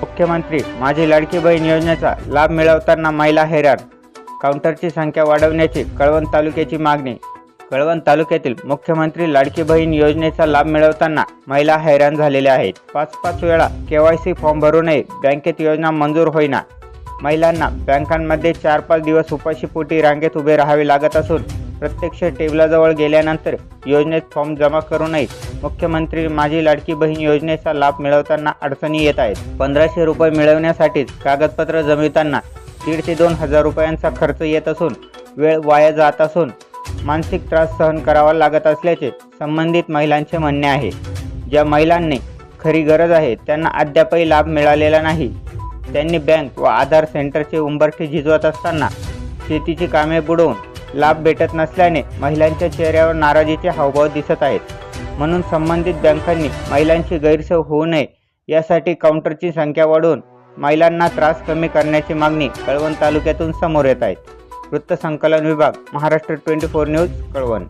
मुख्यमंत्री माझी लाडकी बहीण योजनेचा लाभ मिळवताना महिला हैराण. काउंटरची संख्या वाढवण्याची कळवण तालुक्याची मागणी. कळवण तालुक्यातील मुख्यमंत्री लाडकी बहीण योजनेचा लाभ मिळवताना महिला हैराण झालेल्या आहेत. पाच पाच वेळा के वाय सी फॉर्म भरूनही बँकेत योजना मंजूर होईना. महिलांना बँकांमध्ये चार पाच दिवस उपाशीपोटी रांगेत उभे राहावे लागत असून प्रत्यक्ष टेबलाजवळ गेल्यानंतर योजनेत फॉर्म जमा करूनही मुख्यमंत्री माझी लाडकी बहीण योजनेचा लाभ मिळवताना अडचणी येत आहेत. पंधराशे रुपये मिळवण्यासाठीच कागदपत्र जमविताना दीड ते दोन हजार रुपयांचा खर्च येत असून वेळ वाया जात असून मानसिक त्रास सहन करावा लागत असल्याचे संबंधित महिलांचे म्हणणे आहे. ज्या महिलांनी खरी गरज आहे त्यांना अद्यापही लाभ मिळालेला नाही. त्यांनी बँक व आधार सेंटरचे उंबरठे झिजवत असताना शेतीची कामे बुडवून लाभ भेटत नसल्याने महिलांच्या चेहऱ्यावर नाराजीचे हावभाव दिसत आहेत. म्हणून संबंधित बँकांनी महिलांची गैरसोय होऊ नये यासाठी काउंटरची संख्या वाढवून महिलांना त्रास कमी करण्याची मागणी कळवण तालुक्यातून समोर येत आहेत वृत्तसंकलन विभाग Maharashtra twenty four news Kalwan.